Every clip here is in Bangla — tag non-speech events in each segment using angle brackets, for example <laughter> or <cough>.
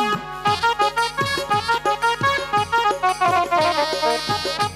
Thank you.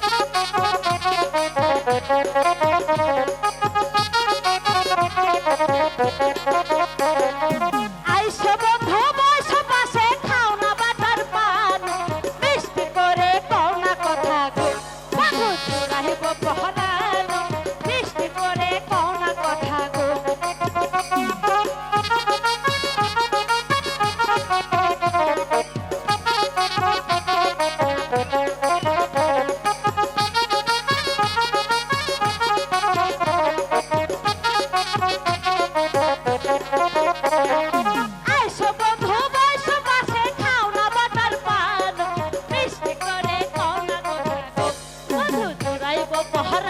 ಒಬ್ಬ ಹೊರ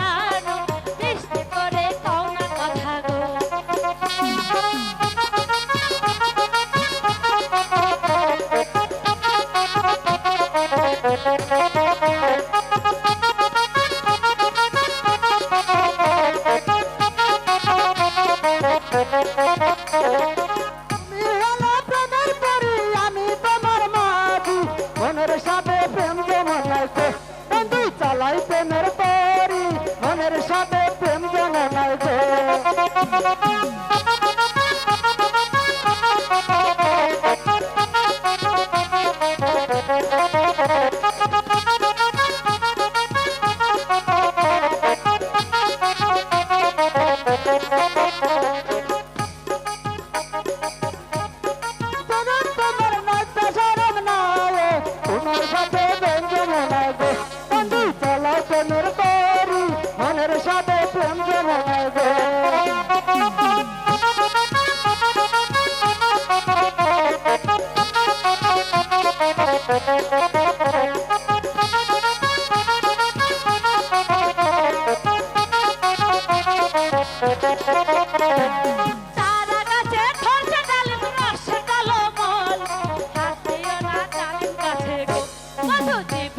Thank you.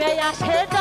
জিবে আসে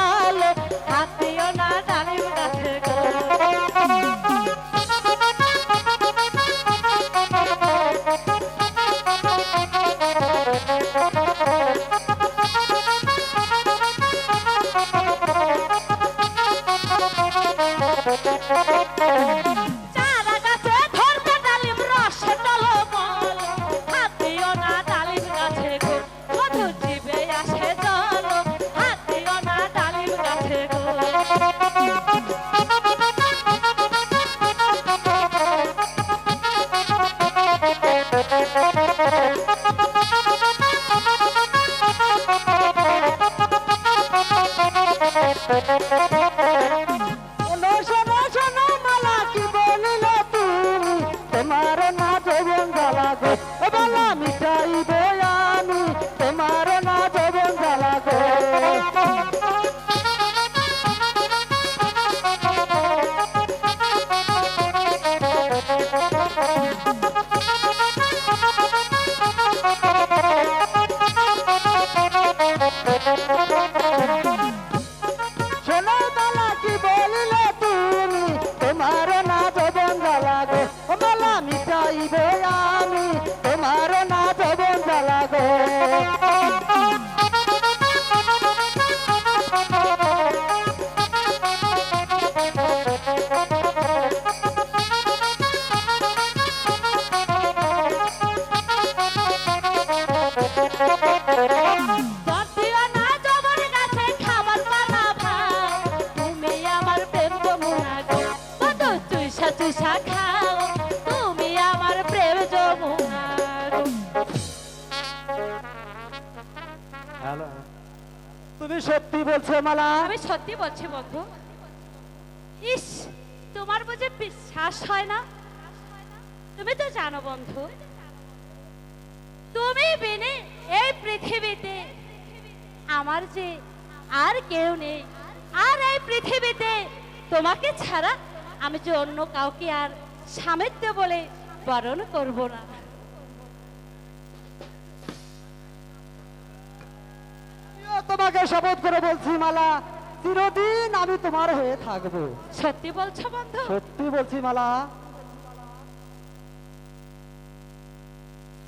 হ্যালো তুমি সত্যি বলছো মালা? আমি সত্যি বলছি বন্ধু। ইস, তোমার বুঝে বিশ্বাস হয় না? তুমি তো জানো বন্ধু। তুমি বিনে এই পৃথিবীতে আমার যে আর কেউ নেই। আর এই পৃথিবীতে তোমাকে ছাড়া আমি যে অন্য কাউকে আর সামিত্য বলে বরণ করব না। তোমাকে শপথ করে বলছি মালা চিরদিন আমি তোমার হয়ে থাকব। সত্যি বলছো বন্ধু? সত্যি বলছি মালা।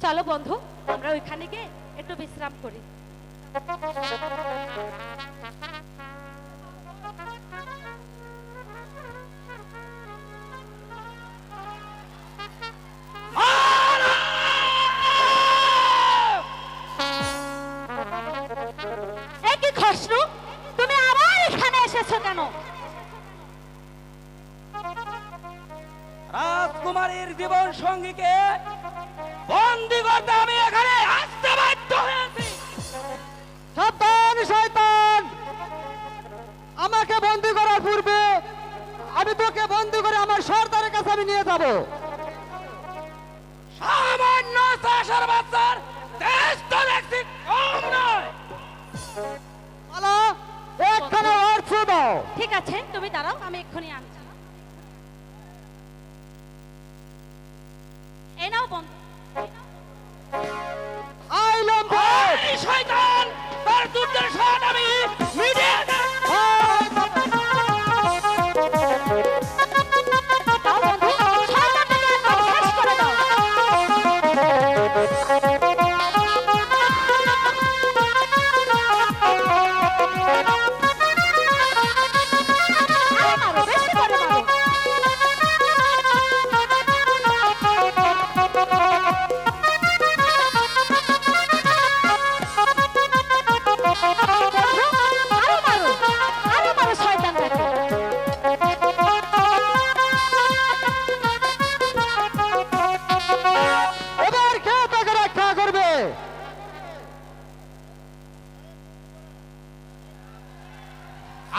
চলো বন্ধু আমরা ওইখানে গিয়ে একটু বিশ্রাম করি। <laughs> রাজকুমারীর জীবন সঙ্গীকে বন্দি করতে আমি এখানে আসতে বাধ্য হয়েছি। সাবধান শয়তান! আমাকে বন্দি করার পূর্বে আমি তোকে বন্দি করে আমার সর্দারের কাছে আমি নিয়ে যাব। সামান্য চাষার বাচ্চার দেশ তো দেখছি কম নয়। মালা একখানে অর্থ দাও। ঠিক আছে তুমি দাঁড়াও আমি এক্ষুনি আনছি। এই নাও বন্ধু। আই লম্ব শয়তান তার দুধের স্বাদ আমি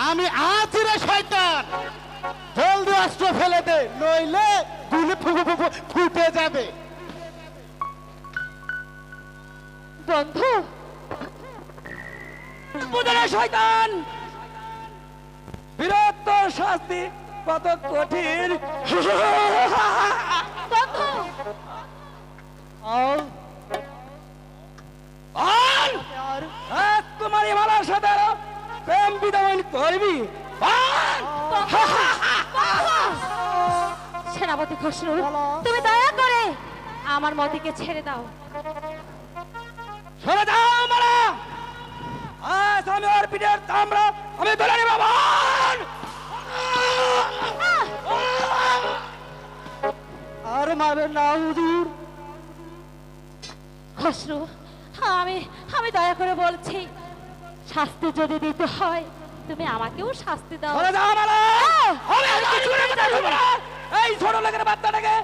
আমি আছি রে শয়তান। জলদি অস্ত্র ফেলে দে, নইলে গুলি ফুটে যাবে। বন্ধু শয়তান? বীরত্বর শাস্তি, কত কঠিন। বন্ধু আও বল রাজকুমারী মালার সাথে প্রেম বিধান করবি। সেনাপতি খসরু তুমি দয়া করে আমার মতিকে ছেড়ে দাও। সরে যাও মালা আজ আমি ওর পিঠের চামড়া আমি তুলে নিব আর মারবেন না হুজুর? খসরু আমি আমি দয়া করে বলছি শাস্তি যদি দিতে হয় তুমি আমাকেও শাস্তি দাও। এই ছোট লোকের বাচ্চাটাকে!